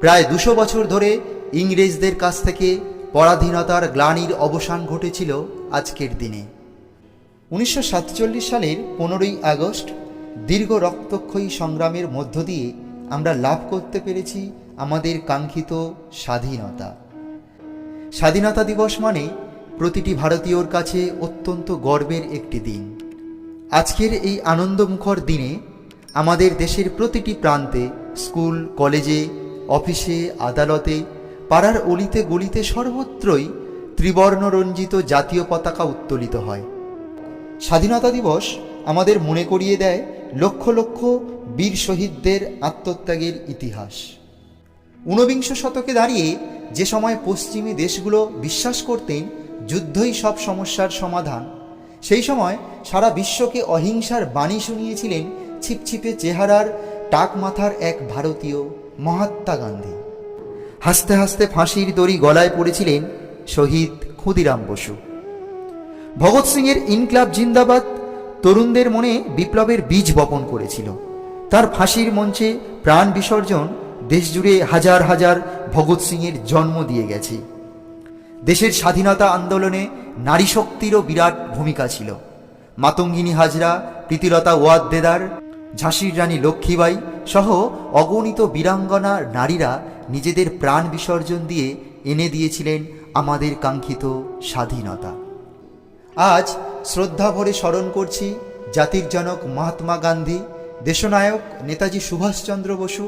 প্রায় দুশো বছর ধরে ইংরেজদের কাছ থেকে পরাধীনতার গ্লানির অবসান ঘটেছিল আজকের দিনে। উনিশশো সাতচল্লিশ সালের পনেরোই আগস্ট দীর্ঘ রক্তক্ষয়ী সংগ্রামের মধ্য দিয়ে আমরা লাভ করতে পেরেছি আমাদের কাঙ্ক্ষিত স্বাধীনতা। স্বাধীনতা দিবস মানে প্রতিটি ভারতীয়র কাছে অত্যন্ত গর্বের একটি দিন। আজকের এই আনন্দমুখর দিনে আমাদের দেশের প্রতিটি প্রান্তে, স্কুল, কলেজে অফিসে, আদালতে, পাড়ার অলিতে গলিতে সর্বত্রই ত্রিবর্ণরঞ্জিত জাতীয় পতাকা উত্তোলিত হয়। স্বাধীনতা দিবস আমাদের মনে করিয়ে দেয় লক্ষ লক্ষ বীর শহীদদের আত্মত্যাগের ইতিহাস। ঊনবিংশ শতকে দাঁড়িয়ে যে সময় পশ্চিমী দেশগুলো বিশ্বাস করতেন যুদ্ধই সব সমস্যার সমাধান, সেই সময় সারা বিশ্বকে অহিংসার বাণী শুনিয়েছিলেন ছিপছিপে চেহারার টাক মাথার এক ভারতীয়। মহাত্মা গান্ধী। হাসতে হাসতে ফাঁসির দড়ি গলায় পড়েছিলেন শহীদ ক্ষুদিরাম বসু। ভগৎ সিংয়ের ইনক্লাব জিন্দাবাদ তরুণদের মনে বিপ্লবের বীজ বপন করেছিল। তার ফাঁসির মঞ্চে প্রাণ বিসর্জন দেশজুড়ে হাজার হাজার ভগৎ সিংয়ের জন্ম দিয়ে গেছে। দেশের স্বাধীনতা আন্দোলনে নারী শক্তিরও বিরাট ভূমিকা ছিল। মাতঙ্গিনী হাজরা, প্রীতিলতা ওয়াদ্দেদার, ঝাঁসির রানী লক্ষ্মীবাই সহ অগণিত বীরাঙ্গনা নারীরা নিজেদের প্রাণ বিসর্জন দিয়ে এনে দিয়েছিলেন আমাদের কাঙ্ক্ষিত স্বাধীনতা। আজ শ্রদ্ধা ভরে স্মরণ করছি জাতির জনক মহাত্মা গান্ধী, দেশনায়ক নেতাজি সুভাষচন্দ্র বসু,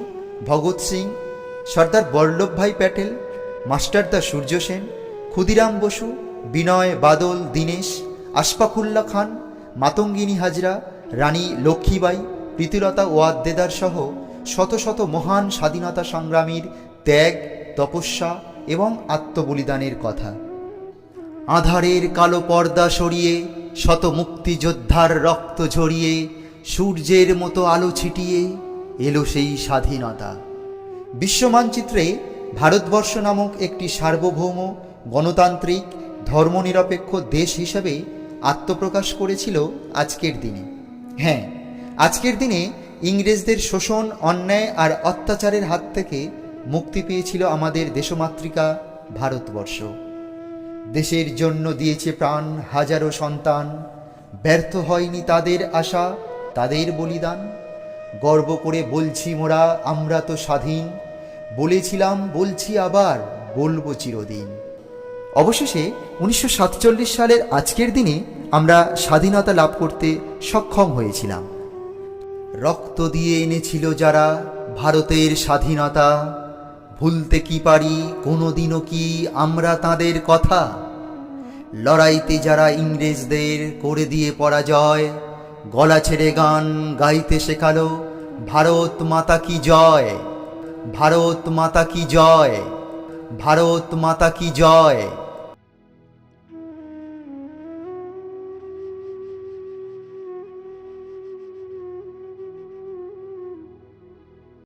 ভগৎ সিং, সর্দার বল্লভভাই প্যাটেল মাস্টারদা সূর্য সেন, ক্ষুদিরাম বসু, বিনয় বাদল, দীনেশ আশফাকুল্লা খান, মাতঙ্গিনী হাজরা, রানী লক্ষ্মীবাই প্রীতিলতা ওয়াদ্দেদার সহ শত শত মহান স্বাধীনতা সংগ্রামীর ত্যাগ, তপস্যা এবং আত্মবলিদানের কথা। আধারের কালো পর্দা সরিয়ে, শত মুক্তিযোদ্ধার রক্ত ঝরিয়ে, সূর্যের মতো আলো ছিটিয়ে এলো সেই স্বাধীনতা। বিশ্বমানচিত্রে ভারতবর্ষ নামক একটি সার্বভৌম, গণতান্ত্রিক, ধর্মনিরপেক্ষ দেশ হিসেবে আত্মপ্রকাশ করেছিল আজকের দিনে। হ্যাঁ আজকের দিনে ইংরেজদের শোষণ, অন্যায় আর অত্যাচারের হাত থেকে মুক্তি পেয়েছিল আমাদের দেশমাতৃকা ভারতবর্ষ। দেশের জন্য দিয়েছে প্রাণ হাজারো সন্তান। ব্যর্থ হয়নি তাদের আশা, তাদের বলিদান। গর্ব করে বলছি মোরা, আমরা তো স্বাধীন। বলেছিলাম, বলছি আবার, বলব চিরদিন। অবশেষে উনিশশো সাতচল্লিশ সালের আজকের দিনে আমরা স্বাধীনতা লাভ করতে সক্ষম হয়েছিলাম। রক্ত দিয়ে এনেছিল যারা ভারতের স্বাধীনতা। ভুলতে কি পারি, কোনোদিনও কি আমরা তাদের কথা? লড়াইতে যারা ইংরেজদের করে দিয়ে পরাজয়, গলা ছেড়ে গান গাইতে শেখালো, ভারত মাতা কি জয়? ভারত মাতা কি জয়? ভারত মাতা কি জয়?